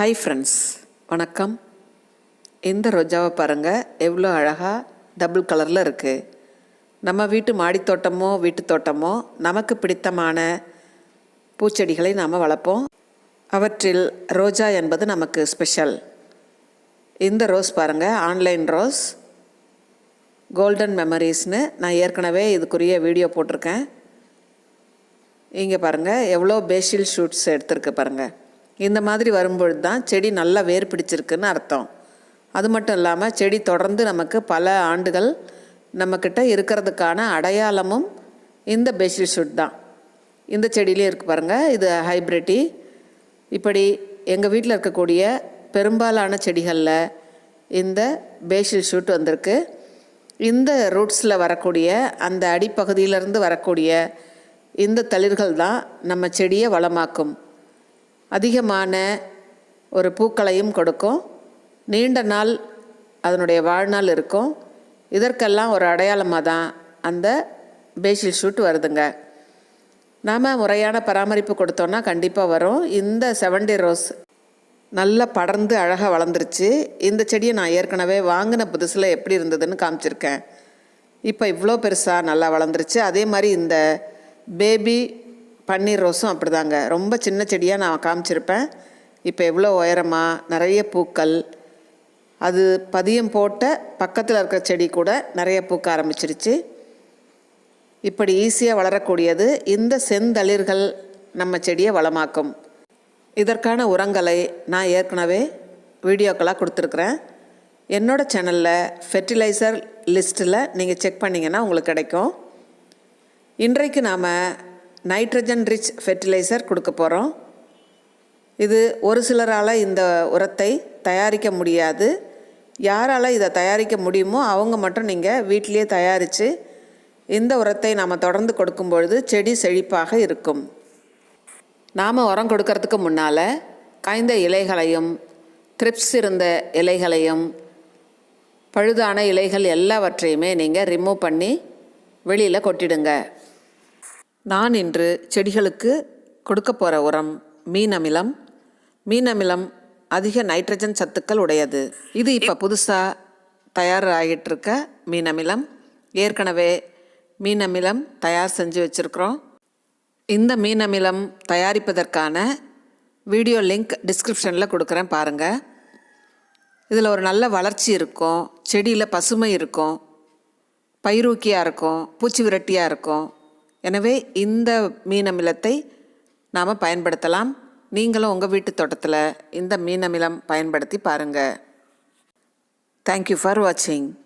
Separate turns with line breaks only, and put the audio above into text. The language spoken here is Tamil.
ஹாய் ஃப்ரெண்ட்ஸ் வணக்கம். இந்த ரோஜாவை பாருங்கள் எவ்வளோ அழகாக டபுள் கலரில் இருக்குது நம்ம வீட்டு மாடித்தோட்டமோ வீட்டு தோட்டமோ நமக்கு பிடித்தமான பூச்செடிகளை நாம் வளர்ப்போம். அவற்றில் ரோஜா என்பது நமக்கு ஸ்பெஷல் இந்த ரோஸ் பாருங்கள் ஆன்லைன் ரோஸ் கோல்டன் மெமரிஸ்னு நான் ஏற்கனவே இதுக்குரிய வீடியோ போட்டிருக்கேன். இங்கே பாருங்கள் எவ்வளோ பேஷில் ஷூட்ஸ் எடுத்திருக்கு பாருங்கள் இந்த மாதிரி வரும்பொழுது தான் செடி நல்லா வேர் பிடிச்சிருக்குன்னு அர்த்தம். அது மட்டும் இல்லாமல் செடி தொடர்ந்து நமக்கு பல ஆண்டுகள் நம்மக்கிட்ட இருக்கிறதுக்கான அடையாளமும் இந்த பேஷில் ஷூட் தான். இந்த செடியிலே இருக்குது பாருங்கள் இது ஹைப்ரிட்டி. இப்படி எங்கள் வீட்டில் இருக்கக்கூடிய பெரும்பாலான செடிகளில் இந்த பேஷில் ஷூட் வந்திருக்கு. இந்த ரூட்ஸில் வரக்கூடிய அந்த அடிப்பகுதியிலிருந்து வரக்கூடிய இந்த தளிர்கள் தான் நம்ம செடியை வளமாக்கும். அதிகமான ஒரு பூக்களையும் கொடுக்கும். நீண்ட நாள் அதனுடைய வாழ்நாள் இருக்கும். இதற்கெல்லாம் ஒரு அடையாளமாக தான் அந்த பேஷில் ஷூட் வருதுங்க. நாம் முறையான பராமரிப்பு கொடுத்தோன்னா கண்டிப்பாக வரும். இந்த செவன்டி ரோஸ் நல்லா படர்ந்து அழகாக வளர்ந்துருச்சு. இந்த செடியை நான் ஏற்கனவே வாங்கின புதுசில் எப்படி இருந்ததுன்னு காமிச்சிருக்கேன். இப்போ இவ்வளோ பெருசாக நல்லா வளர்ந்துருச்சு. அதே மாதிரி இந்த பேபி பன்னீர் ரோஸும் அப்படிதாங்க. ரொம்ப சின்ன செடியாக நான் காமிச்சிருப்பேன். இப்போ எவ்வளோ உயரமாக நிறைய பூக்கள். அது பதியம் போட்ட பக்கத்தில் இருக்கிற செடி கூட நிறைய பூக்க ஆரம்பிச்சிருச்சு. இப்படி ஈஸியாக வளரக்கூடியது இந்த செந்தளிர்கள் நம்ம செடியை வளமாக்கும். இதற்கான உரங்களை நான் ஏற்கனவே வீடியோக்களாக கொடுத்துருக்குறேன். என்னோட சேனலில் ஃபெர்டிலைசர் லிஸ்ட்டில் நீங்கள் செக் பண்ணிங்கன்னா உங்களுக்கு கிடைக்கும். இன்றைக்கு நாம் நைட்ரஜன் ரிச் ஃபெர்டிலைசர் கொடுக்க போகிறோம் இது ஒரு சிலரால் இந்த உரத்தை தயாரிக்க முடியாது. யாரால் இதை தயாரிக்க முடியுமோ அவங்க மட்டும் நீங்கள் வீட்டிலேயே தயாரித்து இந்த உரத்தை நாம் தொடர்ந்து கொடுக்கும் பொழுது செடி செழிப்பாக இருக்கும். நாம் உரம் கொடுக்கறதுக்கு முன்னால் காய்ந்த இலைகளையும் த்ரிப்ஸ் இருந்த இலைகளையும் பழுதான இலைகள் எல்லாவற்றையுமே நீங்கள் ரிமூவ் பண்ணி வெளியில் கொட்டிடுங்க. நான் இன்று செடிகளுக்கு கொடுக்க போகிற உரம் மீன் அமிலம் மீன் அமிலம் அதிக நைட்ரஜன் சத்துக்கள் உடையது. இது இப்போ புதுசாக தயாராகிட்டுருக்க மீன் அமிலம் ஏற்கனவே மீன் அமிலம் தயார் செஞ்சு வச்சுருக்குறோம். இந்த மீன் அமிலம் தயாரிப்பதற்கான வீடியோ லிங்க் டிஸ்கிரிப்ஷனில் கொடுக்குறேன் பாருங்கள் இதில் ஒரு நல்ல வளர்ச்சி இருக்கும். செடியில் பசுமை இருக்கும். பயிரூக்கியாக இருக்கும். பூச்சி விரட்டியாக இருக்கும். எனவே இந்த மீன் அமிலத்தை நாம் பயன்படுத்தலாம். நீங்களும் உங்கள் வீட்டு தோட்டத்தில் இந்த மீன் அமிலம் பயன்படுத்தி பாருங்கள் தேங்க்யூ ஃபார் வாட்சிங்